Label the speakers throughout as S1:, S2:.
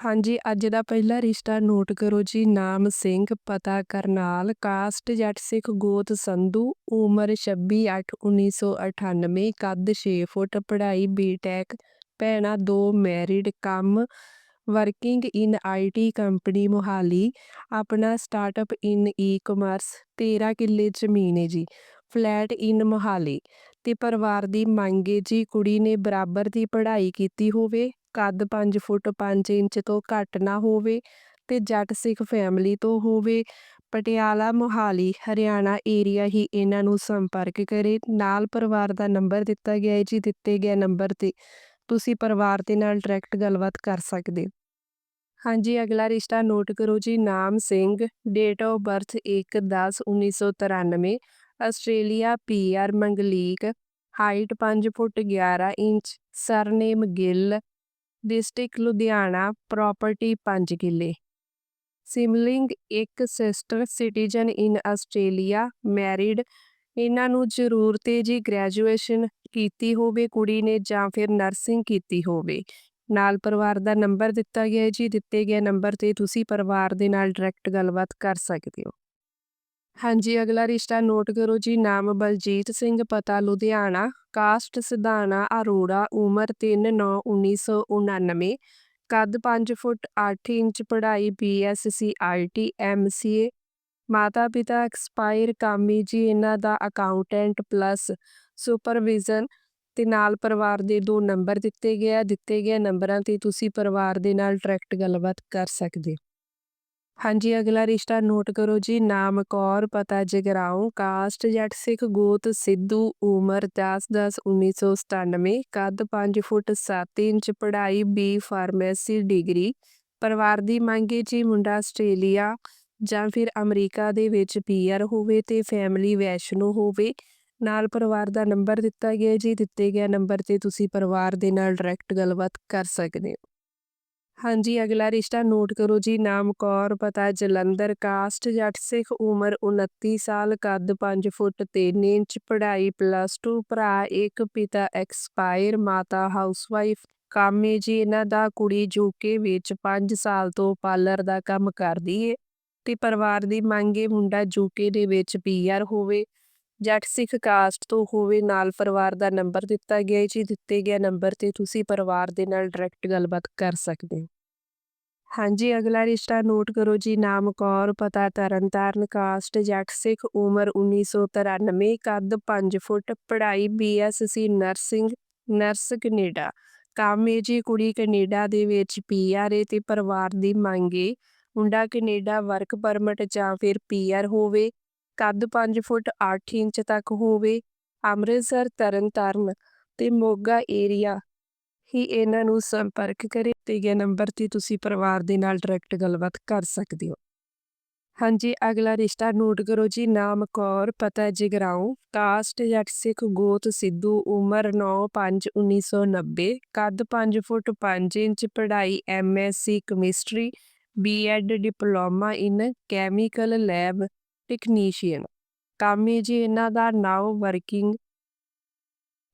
S1: ਹਾਂਜੀ, ਅੱਜ ਦਾ ਪਹਿਲਾ ਰਿਸ਼ਤਾ ਨੋਟ ਕਰੋ ਜੀ। ਨਾਮ ਸਿੰਘ, ਪਤਾ ਕਰਨਾਲ, ਕਾਸਟ ਜੱਟ ਸਿੱਖ ਗੋਤ ਸੰਧੂ, ਉਮਰ 26/8/1998 ਕੱਦ 6 ਫੁੱਟ, ਪੜ੍ਹਾਈ ਬੀਟੈਕ ਭੈਣਾਂ ਦੋ ਮੈਰਿਡ ਕੰਮ working in IT company Mohali, ਆਪਣਾ ਸਟਾਰਟਅਪ ਇਨ ਈ-ਕਮਰਸ 13 ਕਿੱਲੇ ਜ਼ਮੀਨ ਹੈ ਜੀ ਫਲੈਟ ਇਨ ਮੋਹਾਲੀ, ਤੇ ਪਰਿਵਾਰ ਦੀ ਮੰਗ ਹੈ ਜੀ ਕੁੜੀ ਨੇ ਬਰਾਬਰ ਦੀ ਪੜ੍ਹਾਈ ਕੀਤੀ ਹੋਵੇ। ਕੱਦ 5 ਫੁੱਟ 5 ਇੰਚ ਤੋਂ ਘੱਟ ਨਾ ਹੋਵੇ ਤੇ ਜੱਟ ਸਿੱਖ ਫੈਮਿਲੀ ਤੋਂ ਹੋਵੇ, ਪਟਿਆਲਾ, ਮੋਹਾਲੀ, ਹਰਿਆਣਾ ਏਰੀਆ ਹੀ ਇਹਨਾਂ ਨੂੰ ਸੰਪਰਕ ਕਰੇ। ਨਾਲ ਪਰਿਵਾਰ ਦਾ ਨੰਬਰ ਦਿੱਤਾ ਗਿਆ ਹੈ ਜੀ, ਦਿੱਤੇ ਗਏ ਨੰਬਰ ਤੇ ਤੁਸੀਂ ਪਰਿਵਾਰ ਦੇ ਨਾਲ ਡਾਇਰੈਕਟ ਗੱਲਬਾਤ ਕਰ ਸਕਦੇ ਹਾਂਜੀ, ਅਗਲਾ ਰਿਸ਼ਤਾ ਨੋਟ ਕਰੋ ਜੀ, ਨਾਮ Singh date of birth 1/10/1993 Australia PR Manglik height 5 foot 11 inch surname Gill district Ludhiana property 5 ਕਿੱਲੇ। ਸਿਮਲਿੰਗ ਇੱਕ sister citizen in Australia married ਇਹਨਾਂ ਨੂੰ ਜ਼ਰੂਰ 'ਤੇ ਜੀ ਗ੍ਰੈਜੂਏਸ਼ਨ ਕੀਤੀ ਹੋਵੇ ਕੁੜੀ ਨੇ ਜਾਂ ਫਿਰ ਨਰਸਿੰਗ ਕੀਤੀ ਹੋਵੇ। ਨਾਲ ਪਰਿਵਾਰ ਦਾ ਨੰਬਰ ਦਿੱਤਾ ਗਿਆ ਹੈ ਜੀ, ਦਿੱਤੇ ਗਏ ਨੰਬਰ ਤੇ ਤੁਸੀਂ ਪਰਿਵਾਰ ਦੇ ਨਾਲ ਡਾਇਰੈਕਟ ਗੱਲਬਾਤ ਕਰ ਸਕਦੇ ਹੋ। ਹਾਂਜੀ, ਅਗਲਾ ਰਿਸ਼ਤਾ ਨੋਟ ਕਰੋ ਜੀ, ਨਾਮ ਬਲਜੀਤ ਸਿੰਘ, ਪਤਾ ਲੁਧਿਆਣਾ, ਕਾਸਟ ਸਿਧਾਣਾ, ਅਰੋੜਾ, ਉਮਰ 3/9/1999 ਕੱਦ 5 ਫੁੱਟ 8 ਇੰਚ, ਪੜ੍ਹਾਈ ਬੀਐਸਸੀ ਆਈਟੀ ਐਮਸੀਏ ਮਾਤਾ ਪਿਤਾ ਐਕਸਪਾਇਰ, ਕਾਮੀ ਜੀ, ਇਹਨਾਂ ਦਾ ਅਕਾਊਂਟੈਂਟ ਪਲੱਸ ਸੁਪਰਵਿਜ਼ਨ ਤੇ ਨਾਲ ਪਰਿਵਾਰ ਦੇ ਦੋ ਨੰਬਰ ਦਿੱਤੇ ਗਏ ਆ, ਦਿੱਤੇ ਗਏ ਨੰਬਰਾਂ ਤੇ ਤੁਸੀਂ ਪਰਿਵਾਰ ਦੇ ਨਾਲ ਡਾਇਰੈਕਟ ਗੱਲਬਾਤ ਕਰ ਸਕਦੇ ਹਾਂਜੀ, ਅਗਲਾ ਰਿਸ਼ਤਾ ਨੋਟ ਕਰੋ ਜੀ, ਨਾਮ, ਕੌਰ, ਪਤਾ, ਜਗਰਾਉਂ, ਕਾਸਟ, ਜੱਟ, ਸਿੱਖ, ਗੋਤ, ਸਿੱਧੂ, ਉਮਰ 10/10/1997 ਕੱਦ 5 ਫੁੱਟ 7 ਇੰਚ, ਪੜ੍ਹਾਈ, ਬੀ, ਫਾਰਮੇਸੀ, ਡਿਗਰੀ, ਪਰਿਵਾਰ ਦੀ ਮੰਗ ਹੈ ਜੀ, ਮੁੰਡਾ ਆਸਟ੍ਰੇਲੀਆ ਜਾਂ ਫਿਰ ਅਮਰੀਕਾ ਦੇ ਵਿੱਚ ਪੀਆਰ ਹੋਵੇ ਤੇ ਫੈਮਿਲੀ ਵੈਸ਼ਨੋ ਹੋਵੇ। ਨਾਲ ਪਰਿਵਾਰ ਦਾ ਨੰਬਰ ਦਿੱਤਾ ਗਿਆ ਜੀ, ਦਿੱਤੇ ਗਿਆ ਨੰਬਰ ਤੇ ਤੁਸੀਂ ਪਰਿਵਾਰ ਦੇ ਨਾਲ ਡਾਇਰੈਕਟ ਗੱਲਬਾਤ ਕਰ ਸਕਦੇ ਹੋ। ਹਾਂਜੀ, ਅਗਲਾ ਰਿਸ਼ਤਾ ਨੋਟ ਕਰੋ ਜੀ, ਨਾਮ ਕੌਰ, ਪਤਾ ਜਲੰਧਰ, ਕਾਸਟ ਜੱਟ ਸਿੱਖ ਉਮਰ 29 ਸਾਲ, ਕੱਦ 5 ਫੁੱਟ 3 ਇੰਚ, ਪੜ੍ਹਾਈ ਪਲੱਸ 2 ਭਰਾ ਇੱਕ, ਪਿਤਾ ਐਕਸਪਾਇਰ ਮਾਤਾ ਹਾਊਸਵਾਈਫ ਕਾਮੇ ਜੀ, ਇਹਨਾਂ ਦਾ ਕੁੜੀ ਜੂਕੇ ਵਿੱਚ 5 ਸਾਲ ਤੋਂ ਪਾਰਲਰ ਦਾ ਕੰਮ ਕਰਦੀ ਏ ਤੇ ਪਰਿਵਾਰ ਦੀ ਮੰਗ ਏ ਮੁੰਡਾ ਜੂਕੇ ਦੇ ਵਿੱਚ ਪੀਆਰ ਹੋਵੇ। ਜੱਟ ਸਿੱਖ ਕਾਸਟ ਤੋਂ ਹੋਵੇ, ਨਾਲ ਪਰਿਵਾਰ ਦਾ ਨੰਬਰ ਦਿੱਤਾ ਗਿਆ ਜੀ ਦਿੱਤੇ ਗਿਆ ਨੰਬਰ ਤੇ ਤੁਸੀਂ ਪਰਿਵਾਰ ਦੇ ਨਾਲ ਡਾਇਰੈਕਟ ਗੱਲਬਾਤ ਕਰ ਸਕਦੇ ਹੋ। ਹਾਂਜੀ, ਅਗਲਾ ਰਿਸ਼ਤਾ ਨੋਟ ਕਰੋ ਜੀ, ਨਾਮ ਕੌਰ, ਪਤਾ ਤਰਨਤਾਰਨ ਕਾਸਟ, ਜੱਟ ਸਿੱਖ, ਉਮਰ 1993 ਕੱਦ 5 ਫੁੱਟ, ਪੜ੍ਹਾਈ ਬੀਐਸਸੀ ਨਰਸਿੰਗ, ਨਰਸ ਕੈਨੇਡਾ। ਕੰਮ ਏ ਜੀ, ਕੁੜੀ ਕੈਨੇਡਾ ਦੇ ਵਿੱਚ ਪੀਆਰ ਏ ਤੇ ਪਰਿਵਾਰ ਦੀ ਮੰਗ ਏ, ਮੁੰਡਾ ਕੈਨੇਡਾ ਵਰਕ ਪਰਮਿਟ ਜਾਂ ਫਿਰ ਪੀਆਰ ਹੋਵੇ ਕੱਦ 5 ਫੁੱਟ 8 ਇੰਚ ਤੱਕ ਹੋਵੇ, ਅੰਮ੍ਰਿਤਸਰ, ਤਰਨਤਾਰਨ ਤੇ ਮੋਗਾ ਏਰੀਆ ਹੀ ਇਹਨਾਂ ਨੂੰ ਸੰਪਰਕ ਕਰੇ ਤੇ ਗਿਆ ਨੰਬਰ ਤੇ ਤੁਸੀਂ ਪਰਿਵਾਰ ਦੇ ਨਾਲ ਡਾਇਰੈਕਟ ਗੱਲਬਾਤ ਕਰ ਸਕਦੇ ਹੋ। ਹਾਂਜੀ, ਅਗਲਾ ਰਿਸ਼ਤਾ ਨੋਟ ਕਰੋ ਜੀ, ਨਾਮ ਕੌਰ, ਪਤਾ ਜਗਰਾਉਂ, ਕਾਸਟ ਜੱਟ ਸਿੱਖ ਗੋਤ ਸਿੱਧੂ, ਉਮਰ 9/5/1990 ਕੱਦ 5 ਫੁੱਟ 5 ਇੰਚ, ਪੜ੍ਹਾਈ MSc chemistry BEd diploma in chemical lab technician ਕੰਮ ਹੈ ਜੀ ਇਹਨਾਂ ਦਾ now working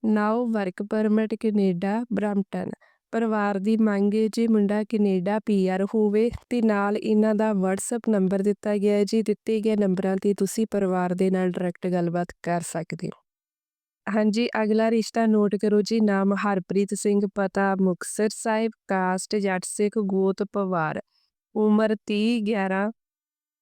S1: now work permit Canada, Brampton. ਪਰਿਵਾਰ ਦੀ ਮੰਗ ਹੈ ਜੀ ਮੁੰਡਾ ਕੈਨੇਡਾ ਪੀਆਰ ਹੋਵੇ ਤੇ ਨਾਲ ਇਹਨਾਂ ਦਾ WhatsApp ਨੰਬਰ ਦਿੱਤਾ ਗਿਆ ਹੈ ਜੀ ਦਿੱਤੇ ਗਏ ਨੰਬਰਾਂ ਤੇ ਤੁਸੀਂ ਪਰਿਵਾਰ ਦੇ ਨਾਲ ਡਾਇਰੈਕਟ ਗੱਲਬਾਤ ਕਰ ਸਕਦੇ ਹੋ। ਹਾਂਜੀ, ਅਗਲਾ ਰਿਸ਼ਤਾ ਨੋਟ ਕਰੋ ਜੀ। ਨਾਮ ਹਰਪ੍ਰੀਤ ਸਿੰਘ, ਪਤਾ ਮੁਕਤਸਰ ਸਾਹਿਬ ਕਾਸਟ ਜੱਟ ਸਿੱਖ, ਗੋਤ ਪਵਾਰ। ਉਮਰ 30 11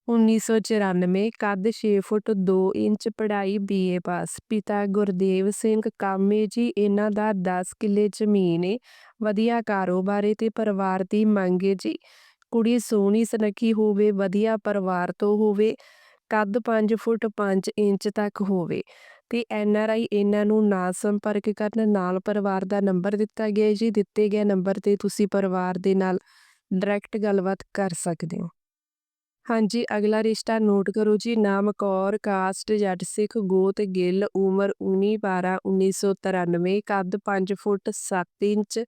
S1: 1994 ਕੱਦ 6 ਫੁੱਟ 2 ਇੰਚ ਪੜ੍ਹਾਈ ਬੀਏ ਪਾਸ। ਪਿਤਾ ਗੁਰਦੇਵ ਸਿੰਘ ਕਾਮੇ ਜੀ ਇਹਨਾਂ ਦਾ 10 ਕਿੱਲੇ ਜ਼ਮੀਨ ਏ। ਵਧੀਆ ਕਾਰੋਬਾਰ ਏ ਤੇ ਪਰਿਵਾਰ ਦੀ ਮੰਗ ਏ ਜੀ। ਕੁੜੀ ਸੋਹਣੀ, ਸੁਨੱਖੀ ਹੋਵੇ, ਵਧੀਆ ਪਰਿਵਾਰ ਤੋਂ ਹੋਵੇ, ਕੱਦ 5 ਫੁੱਟ 5 ਇੰਚ ਤੱਕ ਹੋਵੇ। ਤੇ ਐਨ ਆਰ ਆਈ ਇਹਨਾਂ ਨੂੰ ਨਾ ਸੰਪਰਕ ਕਰਨ, ਨਾਲ ਪਰਿਵਾਰ ਦਾ ਨੰਬਰ ਦਿੱਤਾ ਗਿਆ ਜੀ। ਦਿੱਤੇ ਗਏ ਨੰਬਰ ਤੇ ਤੁਸੀਂ ਪਰਿਵਾਰ ਦੇ ਨਾਲ ਡਾਇਰੈਕਟ ਗੱਲਬਾਤ ਕਰ ਸਕਦੇ ਹੋ। ਹਾਂਜੀ, ਅਗਲਾ ਰਿਸ਼ਤਾ ਨੋਟ ਕਰੋ ਜੀ, ਨਾਮ ਕੌਰ, ਕਾਸਟ, ਜੱਟ ਸਿੱਖ, ਗੋਤ, ਗਿੱਲ, ਉਮਰ 19 12 1993 ਕੱਦ 5 ਫੁੱਟ 7 ਇੰਚ,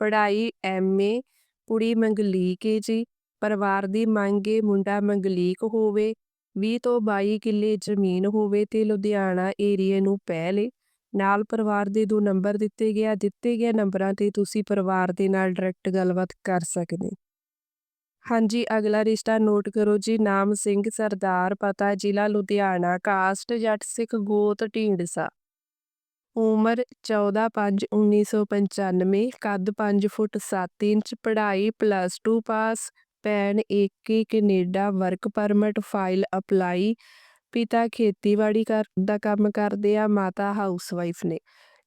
S1: ਪੜ੍ਹਾਈ ਐਮਏ ਕੁੜੀ ਮੰਗਲੀਕ ਏ ਜੀ, ਪਰਿਵਾਰ ਦੀ ਮੰਗ ਏ ਮੁੰਡਾ ਮੰਗਲੀਕ ਹੋਵੇ 20 ਤੋਂ 22 ਕਿੱਲੇ ਜ਼ਮੀਨ ਹੋਵੇ ਤੇ ਲੁਧਿਆਣਾ ਏਰੀਏ ਨੂੰ ਪਹਿਲੇ ਨਾਲ ਪਰਿਵਾਰ ਦੇ ਦੋ ਨੰਬਰ ਦਿੱਤੇ ਗਿਆ, ਦਿੱਤੇ ਗਏ ਨੰਬਰਾਂ ਤੇ ਤੁਸੀਂ ਪਰਿਵਾਰ ਦੇ ਨਾਲ ਡਾਇਰੈਕਟ ਗੱਲਬਾਤ ਕਰ ਸਕਦੇ ਹਾਂਜੀ, ਅਗਲਾ ਰਿਸ਼ਤਾ ਨੋਟ ਕਰੋ ਜੀ, ਨਾਮ ਸਿੰਘ, ਸਰਦਾਰ, ਪਤਾ, ਜ਼ਿਲ੍ਹਾ ਲੁਧਿਆਣਾ, ਕਾਸਟ, ਜੱਟ ਸਿੱਖ, ਗੋਤ ਢੀਂਡਸਾ ਉਮਰ 14/5/1995 ਕੱਦ 5 ਫੁੱਟ 7 ਇੰਚ, ਪੜ੍ਹਾਈ ਪਲੱਸ 2 ਪਾਸ ਪੈਨ ਏਕੇ Canada work permit file apply ਪਿਤਾ ਖੇਤੀਬਾੜੀ ਕਰ, ਦਾ ਕੰਮ ਕਰਦੇ ਆ, ਮਾਤਾ ਹਾਊਸਵਾਈਫ ਨੇ।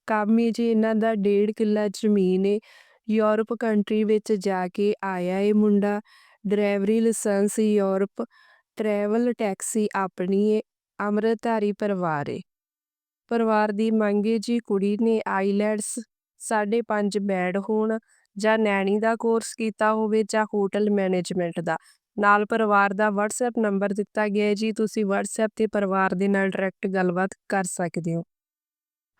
S1: ਕੰਮ ਹੀ ਜੀ ਇਹਨਾਂ ਦਾ ਡੇਢ ਕਿੱਲਾ ਜ਼ਮੀਨ ਏ, ਯੂਰਪ ਕੰਟਰੀ ਵਿੱਚ ਜਾ ਕੇ ਆਇਆ ਏ ਮੁੰਡਾ। ਡਰਾਈਵਰੀ ਲਾਇਸੈਂਸ ਯੂਰਪ, ਟਰੈਵਲ ਟੈਕਸੀ ਆਪਣੀ ਏ, ਅੰਮ੍ਰਿਤਧਾਰੀ ਪਰਿਵਾਰ ਏ। ਪਰਿਵਾਰ ਦੀ ਮੰਗ ਏ ਜੀ ਕੁੜੀ ਨੇ ਆਈਲੈਟਸ 5.5 ਬੈਡ ਹੋਣ ਜਾਂ ਨੈਣੀ ਦਾ ਕੋਰਸ ਕੀਤਾ ਹੋਵੇ ਜਾਂ ਹੋਟਲ ਮੈਨੇਜਮੈਂਟ ਦਾ। ਨਾਲ ਪਰਿਵਾਰ ਦਾ WhatsApp ਨੰਬਰ ਦਿੱਤਾ ਗਿਆ ਜੀ, ਤੁਸੀਂ WhatsApp ਤੇ ਪਰਿਵਾਰ ਦੇ ਨਾਲ ਡਾਇਰੈਕਟ ਗੱਲਬਾਤ ਕਰ ਸਕਦੇ ਹੋ।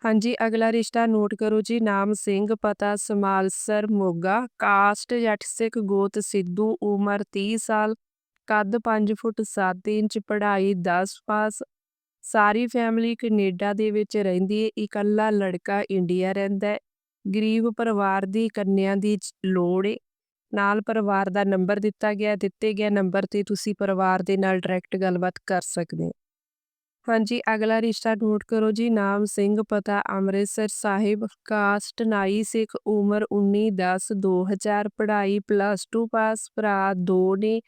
S1: ਹਾਂਜੀ, ਅਗਲਾ ਰਿਸ਼ਤਾ ਨੋਟ ਕਰੋ ਜੀ, ਨਾਮ ਸਿੰਘ, ਪਤਾ ਸਮਾਲਸਰ ਮੋਗਾ, ਕਾਸਟ, ਜੱਟ ਸਿੱਖ, ਗੋਤ ਸਿੱਧੂ, ਉਮਰ 30 ਸਾਲ, ਕੱਦ 5 ਫੁੱਟ 7 ਇੰਚ, ਪੜ੍ਹਾਈ 10 ਪਾਸ, ਸਾਰੀ ਫੈਮਿਲੀ ਕੈਨੇਡਾ ਦੇ ਵਿੱਚ ਰਹਿੰਦੀ ਹੈ ਇਕੱਲਾ ਲੜਕਾ ਇੰਡੀਆ ਰਹਿੰਦਾ ਹੈ ਗਰੀਬ ਪਰਿਵਾਰ ਦੀ ਕੰਨਿਆ ਦੀ ਲੋੜ ਏ, ਨਾਲ ਪਰਿਵਾਰ ਦਾ ਨੰਬਰ ਦਿੱਤਾ ਗਿਆ, ਦਿੱਤੇ ਗਿਆ ਨੰਬਰ ਤੇ ਤੁਸੀਂ ਪਰਿਵਾਰ ਦੇ ਨਾਲ ਡਾਇਰੈਕਟ ਗੱਲਬਾਤ ਕਰ ਸਕਦੇ ਹੋ। ਹਾਂਜੀ, ਅਗਲਾ ਰਿਸ਼ਤਾ ਨੋਟ ਕਰੋ ਜੀ, ਨਾਮ ਸਿੰਘ, ਪਤਾ ਅੰਮ੍ਰਿਤਸਰ ਸਾਹਿਬ, ਕਾਸਟ ਨਾਈ ਸਿੱਖ, ਉਮਰ 19 10 2000 ਪੜ੍ਹਾਈ ਪਲੱਸ 2 ਪਾਸ ਭਰਾ 2 ਨੇ।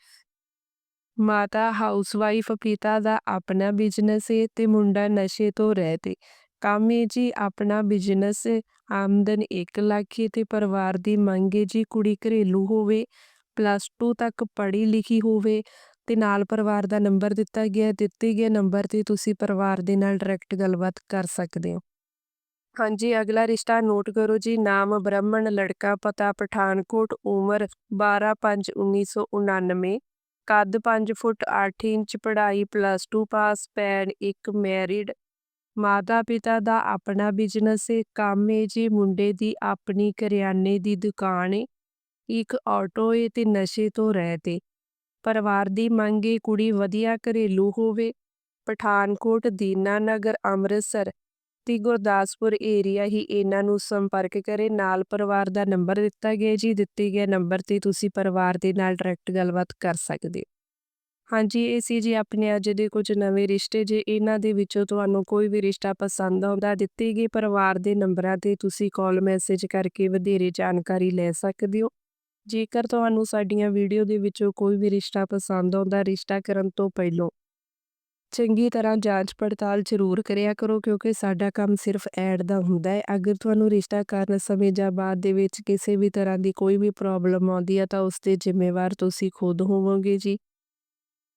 S1: ਮਾਤਾ ਹਾਊਸਵਾਈਫ ਪਿਤਾ ਦਾ ਆਪਣਾ ਬਿਜ਼ਨਸ ਏ ਤੇ ਮੁੰਡਾ ਨਸ਼ੇ ਤੋਂ ਰਹਿਤ ਏ ਕੰਮ ਏ ਜੀ ਆਪਣਾ ਬਿਜ਼ਨਸ ਆਮਦਨ 1 ਲੱਖ ਏ ਤੇ ਪਰਿਵਾਰ ਦੀ ਮੰਗ ਏ ਜੀ ਕੁੜੀ ਘਰੇਲੂ ਹੋਵੇ ਪਲੱਸ 2 ਤੱਕ ਪੜ੍ਹੀ ਲਿਖੀ ਹੋਵੇ। ਤੇ ਨਾਲ ਪਰਿਵਾਰ ਦਾ ਨੰਬਰ ਦਿੱਤਾ ਗਿਆ, ਦਿੱਤੇ ਗਏ ਨੰਬਰ ਤੇ ਤੁਸੀਂ ਪਰਿਵਾਰ ਦੇ ਨਾਲ ਡਾਇਰੈਕਟ ਗੱਲਬਾਤ ਕਰ ਸਕਦੇ ਹੋ। ਹਾਂਜੀ, ਅਗਲਾ ਰਿਸ਼ਤਾ ਨੋਟ ਕਰੋ ਜੀ, ਨਾਮ ਬ੍ਰਾਹਮਣ, ਲੜਕਾ ਪਤਾ, ਪਠਾਨਕੋਟ, ਉਮਰ 12/5/1999 ਕੱਦ 5 ਫੁੱਟ 8 ਇੰਚ, ਪੜ੍ਹਾਈ ਪਲੱਸ 2 ਪਾਸ ਪੈਨ ਇੱਕ ਮੈਰਿਡ ਮਾਤਾ ਪਿਤਾ ਦਾ ਆਪਣਾ ਬਿਜ਼ਨਸ ਏ, ਕੰਮ ਏ ਜੀ, ਮੁੰਡੇ ਦੀ ਆਪਣੀ ਕਰਿਆਨੇ ਦੀ ਦੁਕਾਨ ਏ, ਇੱਕ ਆਟੋ ਏ ਤੇ ਨਸ਼ੇ ਤੋਂ ਰਹਿਤ ਏ। ਪਰਿਵਾਰ ਦੀ ਮੰਗ ਏ, ਕੁੜੀ ਵਧੀਆ ਘਰੇਲੂ ਹੋਵੇ। ਪਠਾਨਕੋਟ, ਦੀਨਾਨਗਰ, ਅੰਮ੍ਰਿਤਸਰ ਤੇ ਗੁਰਦਾਸਪੁਰ ਏਰੀਆ ਹੀ ਇਹਨਾਂ ਨੂੰ ਸੰਪਰਕ ਕਰੇ। ਨਾਲ ਪਰਿਵਾਰ ਦਾ ਨੰਬਰ ਦਿੱਤਾ ਗਿਆ ਜੀ। ਦਿੱਤੇ ਗਏ ਨੰਬਰ ਤੇ ਤੁਸੀਂ ਪਰਿਵਾਰ ਦੇ ਨਾਲ ਡਾਇਰੈਕਟ ਗੱਲਬਾਤ ਕਰ ਸਕਦੇ ਹੋ। ਹਾਂਜੀ, ਇਹ ਸੀ ਜੀ ਆਪਣੇ ਅੱਜ ਦੇ ਕੁਝ ਨਵੇਂ ਰਿਸ਼ਤੇ। ਜੇ ਇਹਨਾਂ ਦੇ ਵਿੱਚੋਂ ਤੁਹਾਨੂੰ ਕੋਈ ਵੀ ਰਿਸ਼ਤਾ ਪਸੰਦ ਆਉਂਦਾ, ਦਿੱਤੇ ਗਏ ਪਰਿਵਾਰ ਦੇ ਨੰਬਰਾਂ ਤੇ ਤੁਸੀਂ ਕਾਲ ਮੈਸੇਜ ਕਰਕੇ ਵਧੇਰੇ ਜਾਣਕਾਰੀ ਲੈ ਸਕਦੇ ਹੋ। ਜੇਕਰ ਤੁਹਾਨੂੰ ਸਾਡੀਆਂ ਵੀਡੀਓ ਦੇ ਵਿੱਚੋਂ ਕੋਈ ਵੀ ਰਿਸ਼ਤਾ ਪਸੰਦ ਆਉਂਦਾ, ਰਿਸ਼ਤਾ ਕਰਨ ਤੋਂ ਪਹਿਲਾਂ ਚੰਗੀ ਤਰ੍ਹਾਂ ਜਾਂਚ ਪੜਤਾਲ ਜ਼ਰੂਰ ਕਰਿਆ ਕਰੋ, ਕਿਉਂਕਿ ਸਾਡਾ ਕੰਮ ਸਿਰਫ ਐਡ ਦਾ ਹੁੰਦਾ ਹੈ। ਅਗਰ ਤੁਹਾਨੂੰ ਰਿਸ਼ਤਾ ਕਰਨ ਸਮੇਂ ਜਾਂ ਬਾਅਦ ਦੇ ਵਿੱਚ ਕਿਸੇ ਵੀ ਤਰ੍ਹਾਂ ਦੀ ਕੋਈ ਵੀ ਪ੍ਰੋਬਲਮ ਆਉਂਦੀ ਹੈ, ਤਾਂ ਉਸ ਦੇ ਜ਼ਿੰਮੇਵਾਰ ਤੁਸੀਂ ਖੁਦ ਹੋਵੋਗੇ ਜੀ।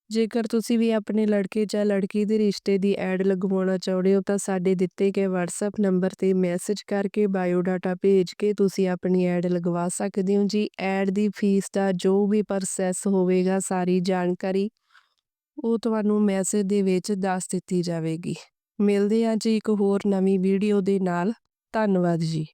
S1: ਜੇਕਰ ਤੁਸੀਂ ਵੀ ਆਪਣੇ ਲੜਕੇ ਜਾਂ ਲੜਕੀ ਦੇ ਰਿਸ਼ਤੇ ਦੀ ਐਡ ਲਗਵਾਉਣਾ ਚਾਹੁੰਦੇ ਹੋ, ਤਾਂ ਸਾਡੇ ਦਿੱਤੇ ਗਏ WhatsApp ਨੰਬਰ ਤੇ ਮੈਸੇਜ ਕਰਕੇ ਬਾਇਓਡਾਟਾ ਭੇਜ ਕੇ ਤੁਸੀਂ ਆਪਣੀ ਐਡ ਲਗਵਾ ਸਕਦੇ ਹੋ। ਜੀ, ਐਡ ਦੀ ਫੀਸ ਦਾ ਜੋ ਵੀ ਪ੍ਰੋਸੈਸ ਹੋਵੇਗਾ, ਸਾਰੀ ਜਾਣਕਾਰੀ ਉਹ ਤੁਹਾਨੂੰ ਮੈਸੇਜ ਦੇ ਵਿੱਚ ਦੱਸ ਦਿੱਤੀ ਜਾਵੇਗੀ। ਮਿਲਦੇ ਹਾਂ ਜੀ ਇੱਕ ਹੋਰ ਨਵੀਂ ਵੀਡੀਓ ਦੇ ਨਾਲ। ਧੰਨਵਾਦ ਜੀ।